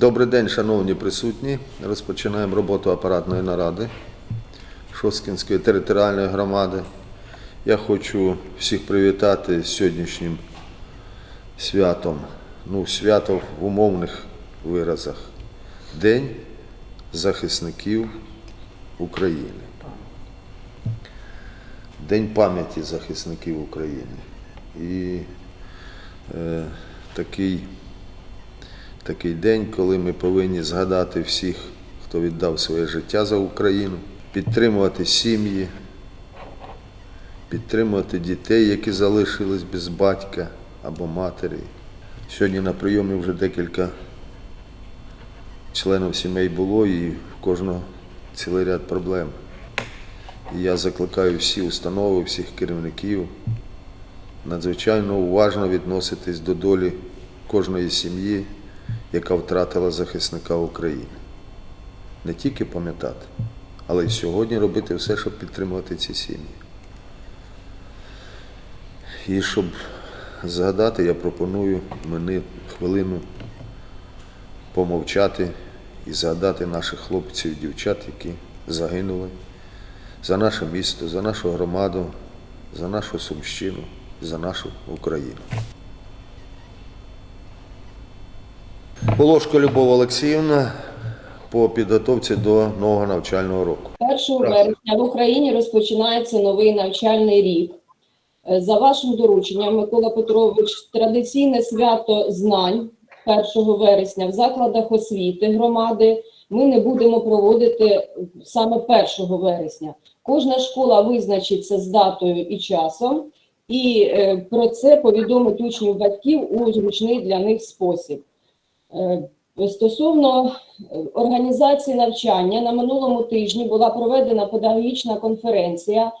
Добрий день, шановні присутні. Розпочинаємо роботу апаратної наради Шосткінської територіальної громади. Я хочу всіх привітати з сьогоднішнім святом. Ну, свято в умовних виразах. День захисників України. День пам'яті захисників України. І е, такий такий день, коли ми повинні згадати всіх, хто віддав своє життя за Україну, підтримувати сім'ї, підтримувати дітей, які залишились без батька або матері. Сьогодні на прийомі вже декілька членів сімей було і в кожного цілий ряд проблем. І я закликаю всі установи, всіх керівників надзвичайно уважно відноситись до долі кожної сім'ї, яка втратила захисника України. Не тільки пам'ятати, але й сьогодні робити все, щоб підтримувати ці сім'ї. І щоб згадати, я пропоную мені хвилину помовчати і згадати наших хлопців і дівчат, які загинули за наше місто, за нашу громаду, за нашу Сумщину, за нашу Україну. Волошко Любов Олексіївна по підготовці до нового навчального року. 1 вересня в Україні розпочинається новий навчальний рік. Е, За вашим дорученням, Микола Петрович, традиційне свято знань 1 вересня в закладах освіти громади ми не будемо проводити саме 1 вересня. Кожна школа визначиться з датою і часом, і е, про це повідомить учнів батьків у зручний для них спосіб. Е, Стосовно е, організації навчання на минулому тижні була проведена педагогічна конференція,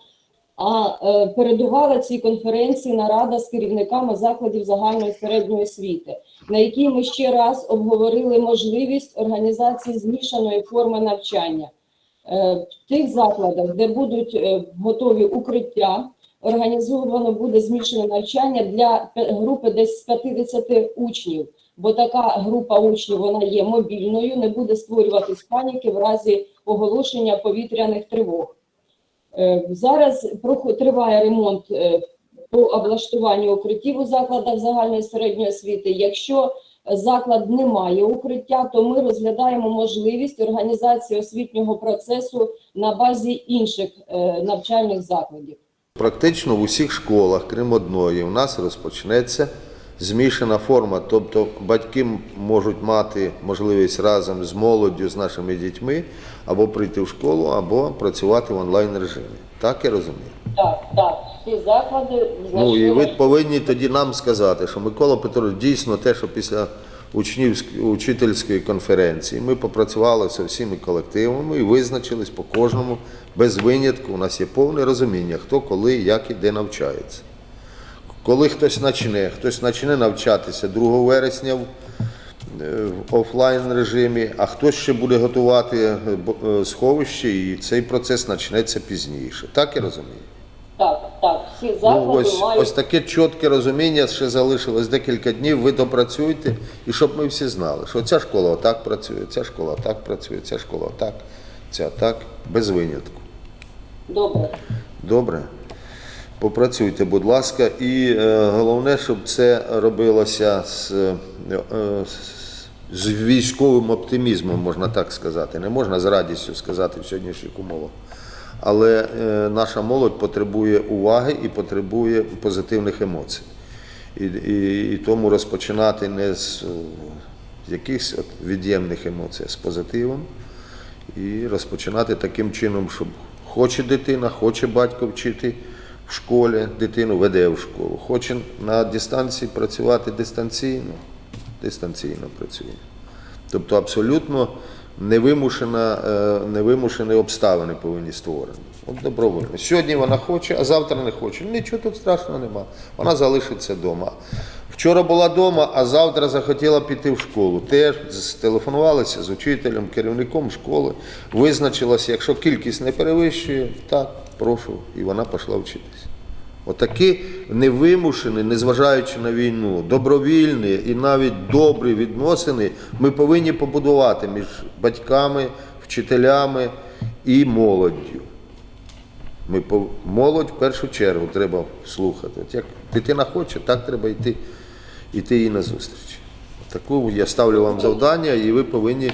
а е, передувала цій конференції нарада з керівниками закладів загальної середньої освіти, на якій ми ще раз обговорили можливість організації змішаної форми навчання. В тих закладах, де будуть готові укриття, організовано буде змішане навчання для групи десь з 50 учнів бо така група учнів вона є мобільною, не буде створюватись паніки в разі оголошення повітряних тривог. Е, Зараз триває ремонт е, по облаштуванню укриттів у закладах загальної середньої освіти. Якщо заклад не має укриття, то ми розглядаємо можливість організації освітнього процесу на базі інших е, навчальних закладів. Практично в усіх школах, крім одної, у нас розпочнеться змішана форма. Тобто батьки можуть мати можливість разом з молоддю, з нашими дітьми, або прийти в школу, або працювати в онлайн режимі. Так я розумію? Так, так, всі заклади Ну і ви повинні тоді нам сказати, що Микола Петрович дійсно те, що після учнівської учительської конференції ми попрацювали зі всіми колективами і визначились по кожному без винятку. У нас є повне розуміння, хто коли, як і де навчається. Коли хтось почне, хтось почне навчатися 2 вересня в, е, в офлайн режимі, а хтось ще буде готувати е, е, сховище, і цей процес почнеться пізніше. Так я розумію? Так, так, всі Ну, ось, мають ось таке чітке розуміння, ще залишилось декілька днів, ви допрацюєте, і щоб ми всі знали, що ця школа отак працює, ця школа так працює, ця школа так, ця так, без винятку. добре. Добре? Попрацюйте, будь ласка, і е, головне, щоб це робилося з, е, з військовим оптимізмом, можна так сказати. Не можна з радістю сказати в сьогоднішніх умовах. Але е, наша молодь потребує уваги і потребує позитивних емоцій. І, і, і тому розпочинати не з якихось від'ємних емоцій, а з позитивом. І розпочинати таким чином, щоб хоче дитина, хоче батько вчити в школі, дитину веде в школу. Хоче на дистанції працювати дистанційно, дистанційно працює. Тобто абсолютно невимушена, е, невимушені обставини повинні створені. От добровольно. Сьогодні вона хоче, а завтра не хоче. Нічого тут страшного нема. Вона залишиться вдома. Вчора була вдома, а завтра захотіла піти в школу. Теж стелефонувалися з учителем, керівником школи, визначилася, якщо кількість не перевищує, так, прошу, і вона пішла вчитися. Отакі невимушені, незважаючи на війну, добровільні і навіть добрі відносини ми повинні побудувати між батьками, вчителями і молоддю. Ми молодь в першу чергу треба слухати. От як дитина хоче, так треба йти, йти їй на зустріч. Таку я ставлю вам завдання, і ви повинні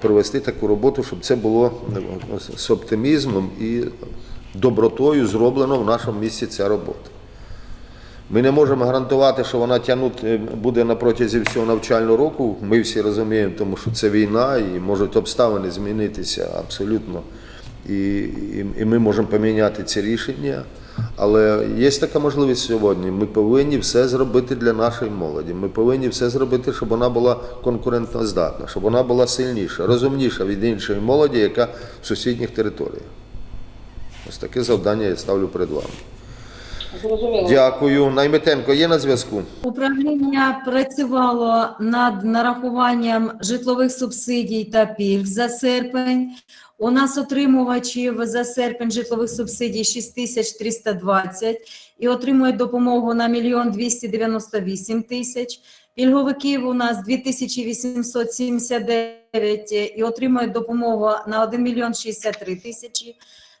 провести таку роботу, щоб це було е, з оптимізмом і добротою зроблено в нашому місті ця робота. Ми не можемо гарантувати, що вона тягнути буде на протязі всього навчального року. Ми всі розуміємо, тому що це війна і можуть обставини змінитися абсолютно. І, і, і ми можемо поміняти ці рішення. Але є така можливість сьогодні. Ми повинні все зробити для нашої молоді. Ми повинні все зробити, щоб вона була конкурентноздатна, щоб вона була сильніша, розумніша від іншої молоді, яка в сусідніх територіях. Ось таке завдання я ставлю перед вами. Зрозуміло. Дякую. Найметенко є на зв'язку? Управління працювало над нарахуванням житлових субсидій та пільг за серпень. У нас отримувачів за серпень житлових субсидій 6320 і отримують допомогу на 1 298 тисяч. Пільговиків у нас 2879 і отримують допомогу на 1 мільйон 63 тисячі.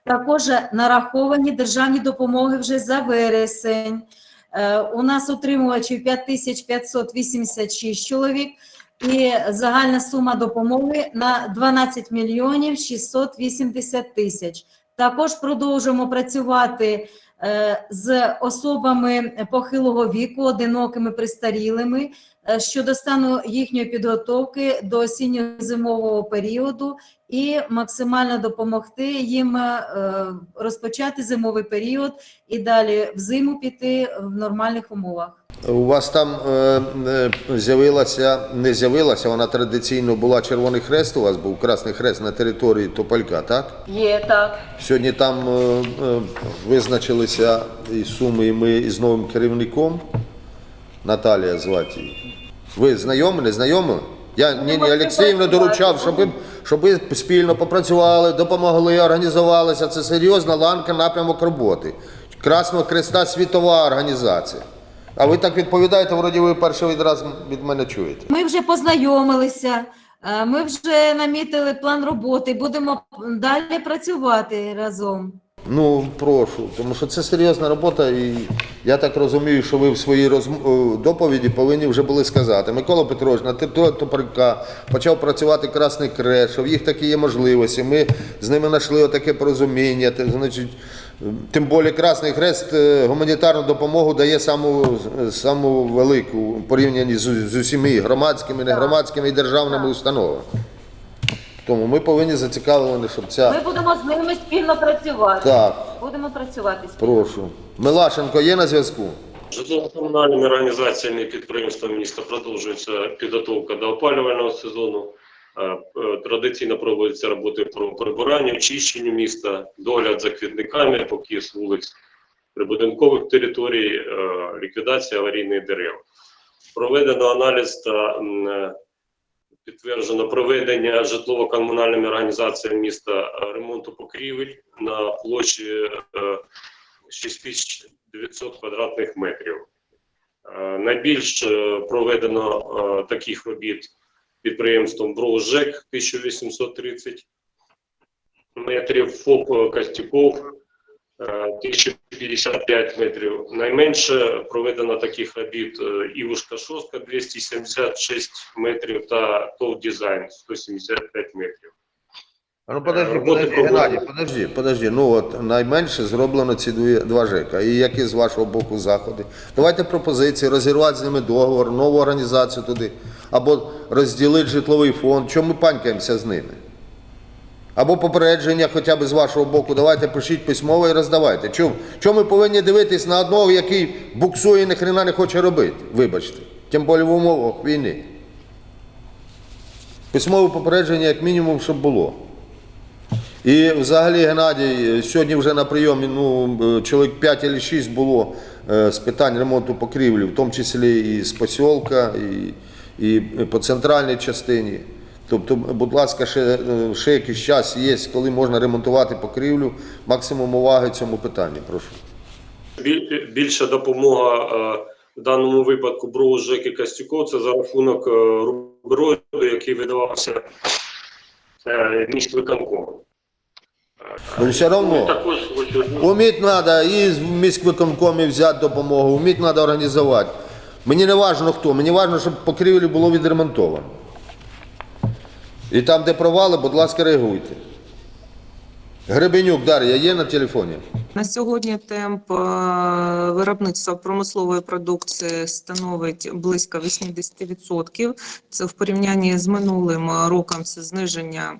Також нараховані державні допомоги вже за вересень. Е, У нас отримувачів 5586 чоловік і загальна сума допомоги на 12 мільйонів 680 тисяч. Також продовжуємо працювати е, з особами похилого віку, одинокими пристарілими е, щодо стану їхньої підготовки до осінньо-зимового періоду і максимально допомогти їм е, розпочати зимовий період і далі в зиму піти в нормальних умовах. У вас там е, е, з'явилася, не з'явилася, вона традиційно була Червоний Хрест, у вас був Красний Хрест на території Тополька, так? Є так. Сьогодні там е, е, визначилися і суми, і ми із новим керівником. Наталія звати її. Ви знайомі, не знайомі? Я Ніні можемо Олексіївну доручав, щоб ви, щоб ви спільно попрацювали, допомогли, організувалися. Це серйозна ланка напрямок роботи. Красного Хреста світова організація. А ви так відповідаєте, вроді ви перший відраз від мене чуєте. Ми вже познайомилися, е, ми вже намітили план роботи, будемо далі працювати разом. Ну, прошу, тому що це серйозна робота, і я так розумію, що ви в своїй розм- е, доповіді повинні вже були сказати. Микола Петрович на території Топорка почав працювати Красний Крест, що в їх такі є можливості. Ми з ними знайшли отаке порозуміння. Значить, тим більше Красний Хрест е, гуманітарну допомогу дає саму, саму велику в порівнянні з, з усіми громадськими, негромадськими і державними установами. Тому ми повинні зацікавлені, щоб ця. Ми будемо з ними спільно працювати. Так. Будемо працювати спільно. Прошу. Милашенко є на зв'язку? Житлово-комунальними організаціями і підприємствами міста продовжується підготовка до опалювального сезону. Е, е, Традиційно проводяться роботи про прибирання, очищення міста, догляд за квітниками, покіс вулиць, прибудинкових територій, е, ліквідація аварійних дерев. Проведено аналіз та підтверджено проведення житлово-комунальними організаціями міста ремонту покрівель на площі е, 6900 квадратних метрів. Найбільш проведено таких робіт підприємством «Броужек» 1830 метрів, ФОП Костюков е, 1055 метрів. Найменше проведено таких робіт е, Івушка Шостка 276 метрів та ТОВ Дизайн 175 метрів. Ну подожди, Роботи подожди. Геннадій, подожди, подожди. Ну от найменше зроблено ці дві, два ЖЕКа. І які з вашого боку заходи? Давайте пропозиції, розірвати з ними договор, нову організацію туди, або розділити житловий фонд. Чому ми панькаємося з ними? Або попередження хоча б з вашого боку, давайте пишіть письмово і роздавайте. Чому? Чому ми повинні дивитись на одного, який буксує і ні хрена не хоче робити? Вибачте. Тим більше в умовах війни. Письмове попередження, як мінімум, щоб було. І взагалі, Геннадій, сьогодні вже на прийомі ну, чоловік 5 або 6 було е, з питань ремонту покрівлі, в тому числі і з посілка, і, і по центральній частині. Тобто, будь ласка, ще, е, ще якийсь час є, коли можна ремонтувати покрівлю. Максимум уваги цьому питанню, прошу. Більша допомога е, в даному випадку БРО Жеки Костюков це за рахунок е, рубероїду, який видавався е, міськвиконкомом. Ну все Ну, одно. Уміть треба і з міськвиконкомі взяти допомогу, уміть треба організувати. Мені не важливо хто, мені важливо, щоб покрівлі було відремонтовано. І там, де провали, будь ласка, реагуйте. Гребенюк Дар'я є на телефоні? На сьогодні темп е, виробництва промислової продукції становить близько 80%. Це в порівнянні з минулим роком це зниження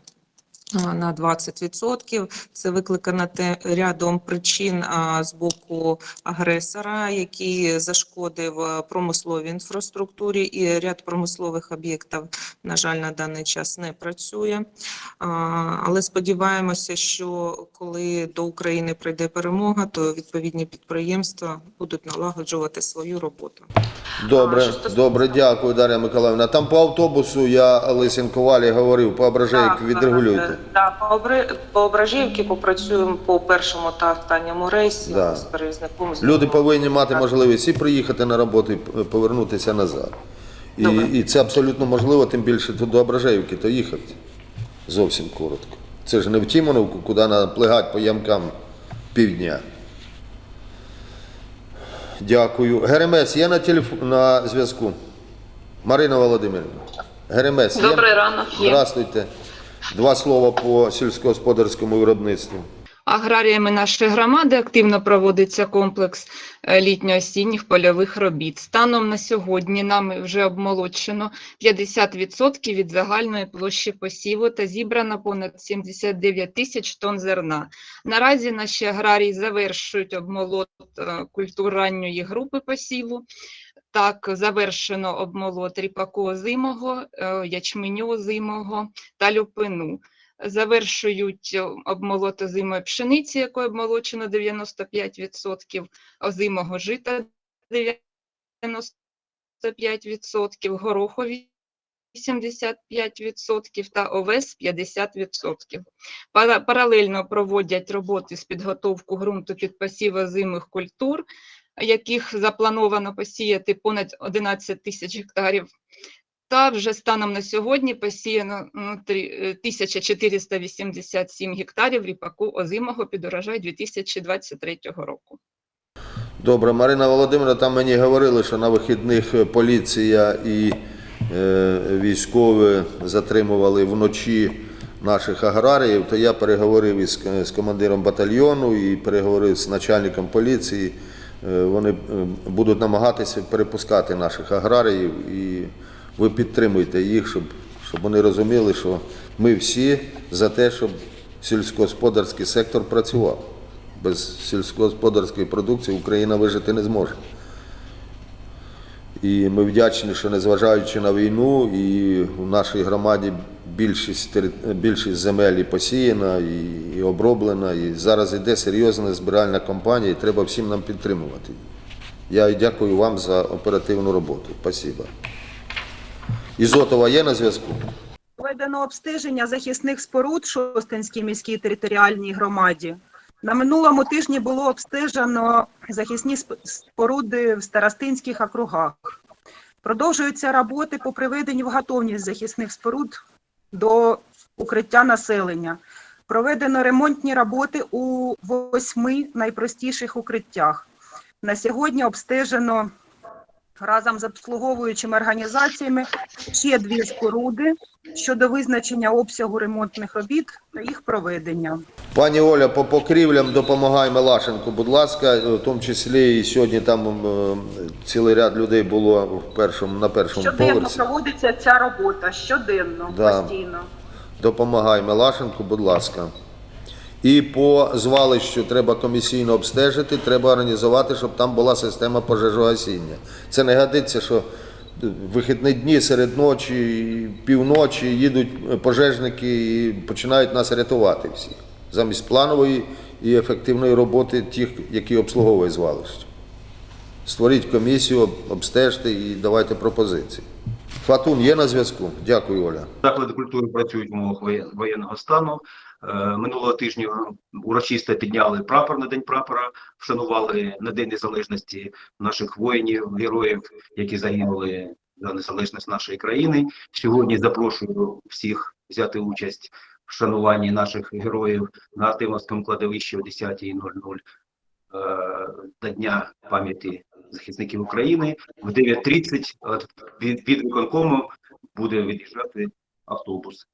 на 20%. Це викликано те рядом причин з боку агресора, який зашкодив е, промисловій інфраструктурі, і ряд промислових об'єктів, на жаль, на даний час не працює. Але сподіваємося, що коли до України прийде перемога, то відповідні підприємства будуть налагоджувати свою роботу. Добре, А, що добре, дякую, Дар'я Миколаївна. Там по автобусу я Лисенко Валі говорив, по ображейки відрегулюйте. Так, по, Обре- по Ображівці попрацюємо по першому та останньому рейсі Да. з перевізником. з Люди повинні мати Так. можливість і приїхати на роботу, і п- повернутися назад. І, Добре. і це абсолютно можливо, тим більше до Ображаївки, то їхати зовсім коротко. Це ж не в Тімоновку, куди треба плигати по ямкам півдня. Дякую. Геремес є на, телеф... на зв'язку? Марина Володимирівна. Геремес є? Добрий ранок. Є. Здравствуйте. Два слова по сільськогосподарському виробництву. Аграріями нашої громади активно проводиться комплекс е, літньо-осінніх польових робіт. Станом на сьогодні нами вже обмолочено 50% від загальної площі посіву та зібрано понад 79 тисяч тонн зерна. Наразі наші аграрії завершують обмолот е, культур ранньої групи посіву. Так, завершено обмолот ріпаку озимого, е, ячменю озимого та люпину завершують е, обмолот озимої пшениці, якою обмолочено 95%, озимого жита 95%, горохові 85% та овес 50%. Паралельно проводять роботи з підготовку ґрунту під посів озимих культур, яких заплановано посіяти понад 11 тисяч гектарів та вже станом на сьогодні посіяно ну, три- е, 1487 гектарів ріпаку озимого під урожай 2023 року. Добре, Марина Володимирівна, там мені говорили, що на вихідних е, поліція і е, військові затримували вночі наших аграріїв, то я переговорив із, з командиром батальйону і переговорив з начальником поліції. Е, Вони е, будуть намагатися перепускати наших аграріїв і ви підтримуєте їх, щоб, щоб вони розуміли, що ми всі за те, щоб сільськогосподарський сектор працював. Без сільськогосподарської продукції Україна вижити не зможе. І ми вдячні, що незважаючи на війну, і в нашій громаді більшість, більшість земель і посіяна, і, оброблена, і зараз йде серйозна збиральна кампанія, і треба всім нам підтримувати. Я дякую вам за оперативну роботу. Спасибо. Ізотова є на зв'язку? Проведено обстеження захисних споруд Шостинській міській територіальній громаді. На минулому тижні було обстежено захисні споруди в старостинських округах. Продовжуються роботи по приведенню в готовність захисних споруд до укриття населення. Проведено ремонтні роботи у восьми найпростіших укриттях. На сьогодні обстежено разом з обслуговуючими організаціями ще дві споруди щодо визначення обсягу ремонтних робіт та їх проведення. Пані Оля, по покрівлям допомагай Мелашенку, будь ласка, в тому числі і сьогодні там е, цілий ряд людей було в першому, на першому Щоденно поверсі. проводиться ця робота, щоденно, Да. постійно. Допомагай Мелашенку, будь ласка. І по звалищу треба комісійно обстежити, треба організувати, щоб там була система пожежогасіння. Це не годиться, що вихідні дні серед ночі, півночі їдуть пожежники і починають нас рятувати всіх. Замість планової і ефективної роботи тих, які обслуговують звалище. Створіть комісію, обстежте і давайте пропозиції. Фатун є на зв'язку? Дякую, Оля. Заклади культури працюють в умовах воєнного стану. Е, Минулого тижня урочисто підняли прапор на День прапора, вшанували на День Незалежності наших воїнів, героїв, які загинули за незалежність нашої країни. Сьогодні запрошую всіх взяти участь в вшануванні наших героїв на Артемовському кладовищі о 10.00 е, до Дня пам'яті захисників України. В 9.30 от від, від виконкому буде від'їжджати автобус.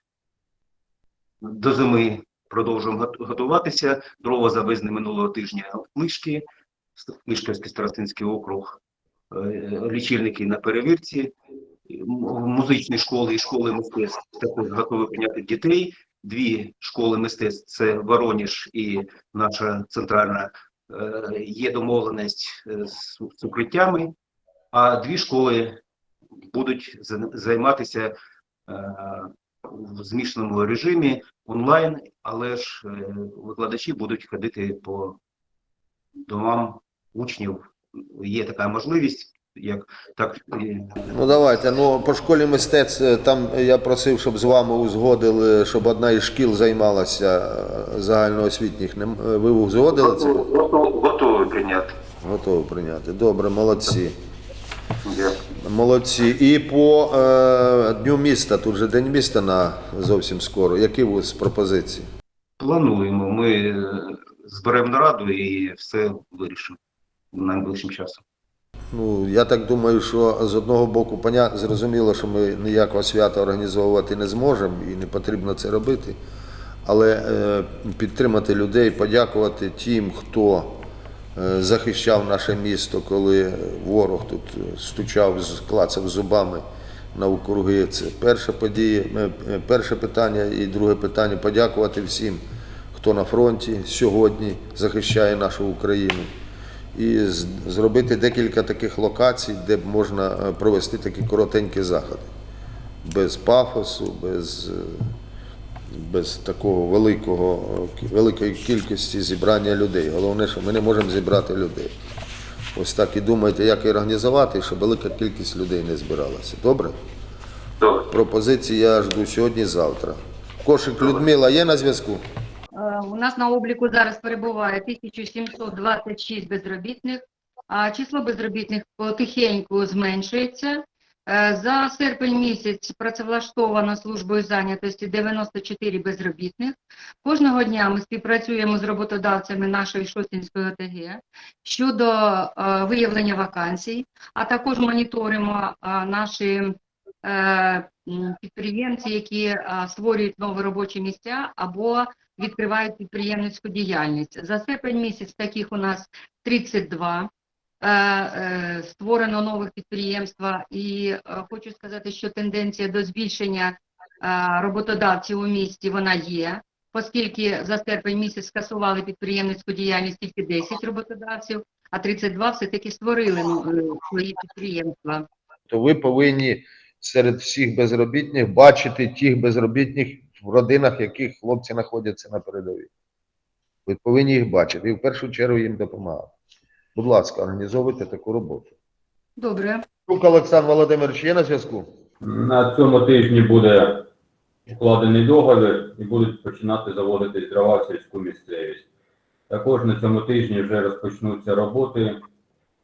До зими продовжуємо готуватися. Дрова завезли минулого тижня в Мишки, Мишківський старостинський округ, Е, лічильники на перевірці. Музичні школи і школи мистецтв також готові прийняти дітей. Дві школи мистецтв це Вороніж і наша центральна е, є домовленість е, з, укриттями, а дві школи будуть займатися в змішаному режимі онлайн, але ж е, викладачі будуть ходити по домам учнів. Є така можливість, як так Ну давайте. Ну по школі мистецтв е, там я просив, щоб з вами узгодили, щоб одна із шкіл займалася е, загальноосвітніх. Ви узгодили це? готові прийняти. Готові прийняти. Добре, молодці. Дякую. Молодці. І по е, Дню міста, тут же День міста на зовсім скоро. Які у вас пропозиції? Плануємо. Ми е, зберемо нараду і все вирішимо найближчим часом. Ну, я так думаю, що з одного боку, поня... зрозуміло, що ми ніякого свята організовувати не зможемо і не потрібно це робити. Але е, підтримати людей, подякувати тим, хто захищав наше місто, коли ворог тут е, стучав, клацав зубами на округи. Це перша подія, е, е, перше питання і друге питання подякувати всім, хто на фронті сьогодні захищає нашу Україну і зробити декілька таких локацій, де б можна е, провести такі коротенькі заходи. Без пафосу, без, е, без такого великого, великої кількості зібрання людей. Головне, що ми не можемо зібрати людей. Ось так і думайте, як і організувати, щоб велика кількість людей не збиралася. Добре? Добре. Пропозиції я жду сьогодні-завтра. Кошик Людмила є на зв'язку? Е, У нас на обліку зараз перебуває 1726 безробітних, а число безробітних потихеньку зменшується. Е, За серпень місяць працевлаштовано службою зайнятості 94 безробітних. Кожного дня ми співпрацюємо з роботодавцями нашої Шостинської ОТГ щодо е, виявлення вакансій, а також моніторимо е, наші підприємці, які створюють нові робочі місця або відкривають підприємницьку діяльність. За серпень місяць таких у нас 32 е, е, створено нових підприємства. І е, хочу сказати, що тенденція до збільшення е, роботодавців у місті вона є, оскільки за серпень місяць скасували підприємницьку діяльність тільки 10 роботодавців, а 32 все-таки створили ну, е, свої підприємства. то ви повинні серед всіх безробітних бачити тих безробітних в родинах, яких хлопці знаходяться на передовій. Ви повинні їх бачити і в першу чергу їм допомагати. Будь ласка, організовуйте таку роботу. Добре. Шук Олександр Володимирович є на зв'язку? На цьому тижні буде укладений договір і будуть починати заводити дрова в сільську місцевість. Також на цьому тижні вже розпочнуться роботи е,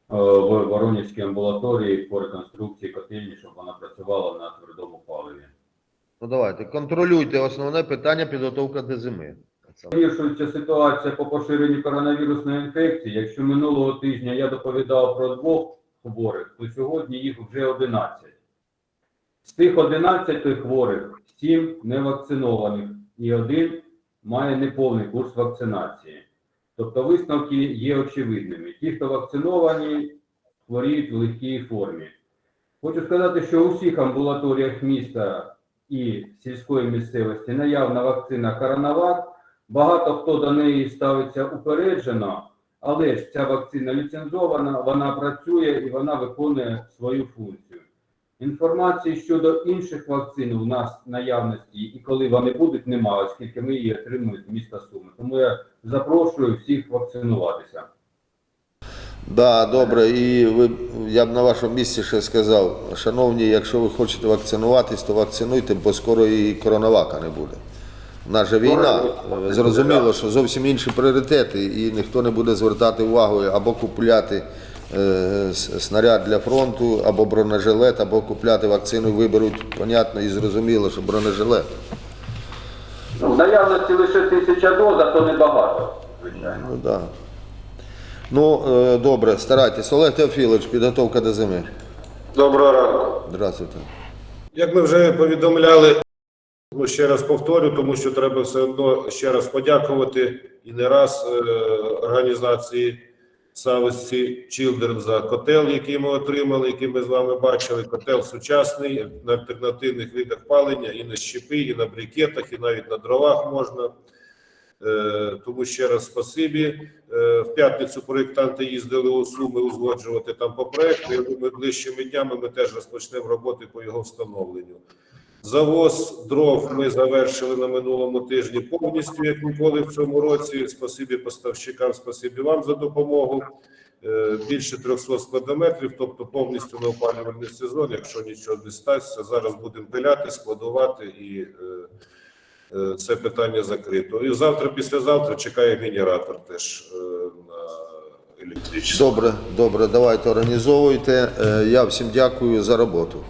в Воронівській амбулаторії по реконструкції котельні, щоб вона працювала на твердому паливі. Ну давайте, контролюйте основне питання підготовка до зими. Погіршується ситуація по поширенню коронавірусної інфекції. Якщо минулого тижня я доповідав про двох хворих, то сьогодні їх вже 11. З цих 11 хворих 7 невакцинованих і один має неповний курс вакцинації. Тобто висновки є очевидними. Ті, хто вакциновані, хворіють в легкій формі. Хочу сказати, що у всіх амбулаторіях міста і сільської місцевості наявна вакцина Коронавак. Багато хто до неї ставиться упереджено, але ж ця вакцина ліцензована, вона працює і вона виконує свою функцію. Інформації щодо інших вакцин у нас наявності і коли вони будуть, немає, оскільки ми її отримуємо з міста Суми. Тому я запрошую всіх вакцинуватися. Да, добре. І ви, я б на вашому місці ще сказав, шановні, якщо ви хочете вакцинуватись, то вакцинуйте, бо скоро і коронавака не буде. Же війна. Зрозуміло, що зовсім інші пріоритети, і ніхто не буде звертати увагу або купляти е, снаряд для фронту, або бронежилет, або купляти вакцину. Виберуть, понятно і зрозуміло, що бронежилет. Ну, в наявності лише тисяча доз, а то небагато. Звичайно. Ну да. Ну, е, добре, старайтесь. Олег Теофілович, підготовка до зими. Доброго ранку. Здравствуйте. Як ми вже повідомляли, ну, ще раз повторю, тому що треба все одно ще раз подякувати і не раз е, організації Савості Children за котел, який ми отримали, який ми з вами бачили. Котел сучасний на альтернативних видах палення, і на щепи, і на брикетах, і навіть на дровах можна. Е, Тому ще раз спасибі. Е, В п'ятницю проєктанти їздили у Суми узгоджувати там по проекту. Я думаю, ближчими днями ми теж розпочнемо роботи по його встановленню. Завоз дров ми завершили на минулому тижні повністю, як ніколи в цьому році. Спасибі поставщикам, спасибі вам за допомогу. Е, Більше 300 складометрів, тобто повністю на опалювальний сезон, якщо нічого не стасться. Зараз будемо пиляти, складувати і е, е, це питання закрито. І завтра, післязавтра чекає генератор теж на електричність. Добре, добре, давайте організовуйте. Я всім дякую за роботу.